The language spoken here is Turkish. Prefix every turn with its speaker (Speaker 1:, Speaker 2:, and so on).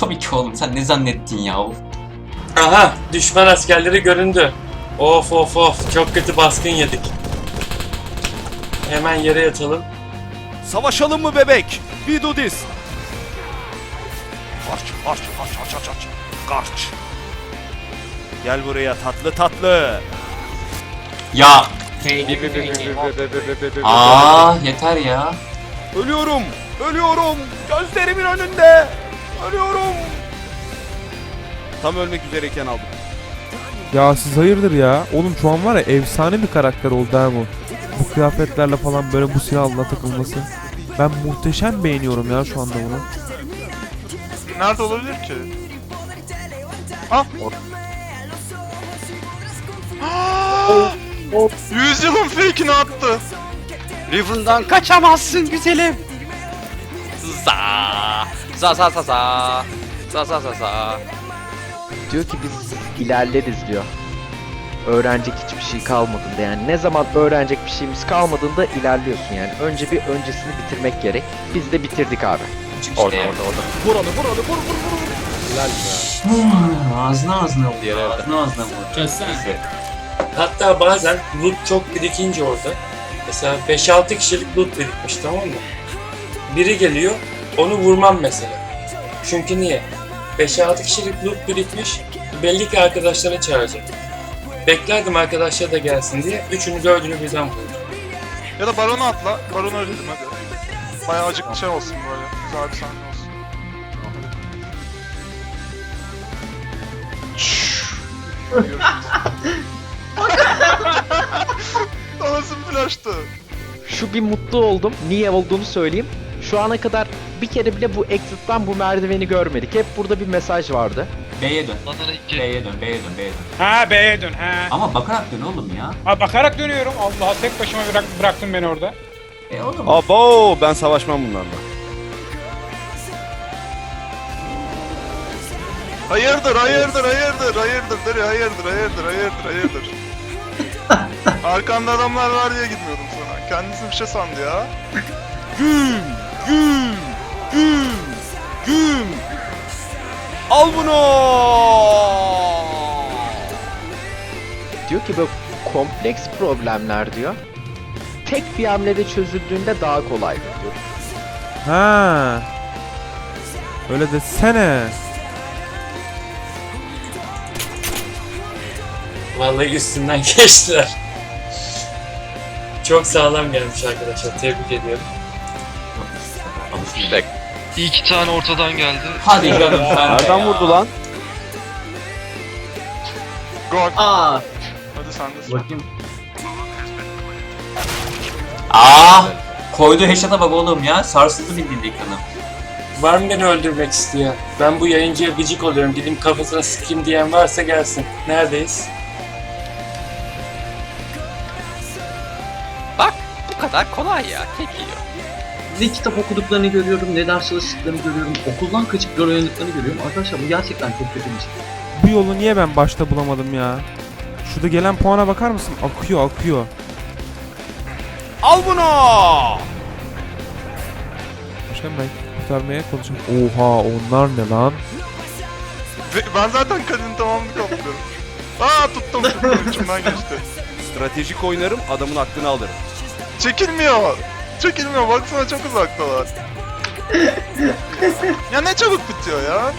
Speaker 1: Tabii ki oğlum sen ne zannettin ya?
Speaker 2: Aha düşman askerleri göründü. Of of of çok kötü baskın yedik. Hemen yere yatalım.
Speaker 3: Savaşalım mı bebek? We do this. Marş, marş, marş, marş, marş, marş. Marş. Gel buraya tatlı tatlı.
Speaker 1: Ya. Aa yeter ya.
Speaker 3: Ölüyorum, ölüyorum. Gözlerimin önünde. Ölüyorum. Tam ölmek üzereyken aldım.
Speaker 4: Ya siz hayırdır ya? Oğlum şu an var ya efsane bir karakter oldu ha bu. Bu kıyafetlerle falan böyle bu silahla takılması. Ben muhteşem beğeniyorum ya şu anda bunu.
Speaker 5: Nerede olabilir ki? Ah! Ah! Yüzyılın fake'ini attı.
Speaker 6: Riven'dan kaçamazsın güzelim. Za za za za za za za za za.
Speaker 7: Diyor ki biz ilerleriz diyor. Öğrenecek hiçbir şey kalmadığında yani ne zaman öğrenecek bir şeyimiz kalmadığında ilerliyorsun yani. Önce bir öncesini bitirmek gerek. Biz de bitirdik abi.
Speaker 1: Çık işte ya.
Speaker 3: Vur onu, vur onu, vur vur vur.
Speaker 1: Hmm, Ağzına ağzına vur. Ağzına ağzına vur. Neyse.
Speaker 2: Hatta bazen loot çok birikince orada. Mesela 5-6 kişilik loot birikmiş tamam mı? Biri geliyor onu vurmam mesela. Çünkü niye? 5-6 kişilik loot birikmiş belli ki arkadaşlarını çağıracak. Beklerdim arkadaşlar da gelsin diye. Üçünü dördünü birden vurdum.
Speaker 5: Ya da baronu atla. Baronu öldürdüm hadi. Bayağı acıklı şey olsun böyle. Güzel bir sahne olsun. Görüşürüz. Bir flash'tı?
Speaker 7: Şu bir mutlu oldum. Niye olduğunu söyleyeyim. Şu ana kadar bir kere bile bu exit'ten bu merdiveni görmedik. Hep burada bir mesaj vardı.
Speaker 1: B'ye dön. B'ye dön, B'ye dön, B'ye dön.
Speaker 8: Ha B'ye dön ha.
Speaker 1: Ama bakarak dön oğlum ya.
Speaker 8: Ha bakarak dönüyorum. Allah tek başıma bırak, bıraktın beni orada.
Speaker 1: E oğlum.
Speaker 3: Abo, ben savaşmam bunlarla.
Speaker 5: Hayırdır, hayırdır, hayırdır, hayırdır, deri, hayırdır, hayırdır, hayırdır, hayırdır. Arkanda adamlar var diye gitmiyordum sana. Kendisi bir şey sandı ya.
Speaker 3: Güm, güm, güm, güm. Al bunu.
Speaker 7: Diyor ki böyle kompleks problemler diyor. Tek bir hamlede çözüldüğünde daha kolaydır diyor.
Speaker 4: Ha. Öyle desene.
Speaker 2: Vallahi üstünden geçtiler. Çok sağlam gelmiş arkadaşlar. Tebrik ediyorum.
Speaker 1: Alışın.
Speaker 9: İki tane ortadan geldi.
Speaker 1: Hadi canım sen de
Speaker 3: Nereden
Speaker 1: ya.
Speaker 3: vurdu lan?
Speaker 5: Gol.
Speaker 1: Aa.
Speaker 5: Hadi sen de.
Speaker 1: Bakayım. Aa. Koydu headshot'a bak oğlum ya. Sarsıldı bildiğin ekranı.
Speaker 2: Var mı beni öldürmek isteyen? Ben bu yayıncıya gıcık oluyorum. Gideyim kafasına sıkayım diyen varsa gelsin. Neredeyiz?
Speaker 6: Bak bu kadar kolay ya tek yiyor.
Speaker 10: Ne kitap okuduklarını görüyorum, ne ders çalıştıklarını görüyorum, okuldan kaçıp rol oynadıklarını görüyorum. Arkadaşlar bu gerçekten çok kötü bir şey.
Speaker 4: Bu yolu niye ben başta bulamadım ya? Şurada gelen puana bakar mısın? Akıyor akıyor.
Speaker 3: Al bunu.
Speaker 4: Başkan ben kurtarmaya çalışıyorum. Oha onlar ne lan?
Speaker 5: Ben zaten kadının tamamını kaplıyorum. Aa tuttum tuttum içimden geçti.
Speaker 3: Stratejik oynarım, adamın hakkını alırım.
Speaker 5: Çekilmiyor. Çekilmiyor baksana çok uzaktalar. ya ne çabuk bitiyor ya.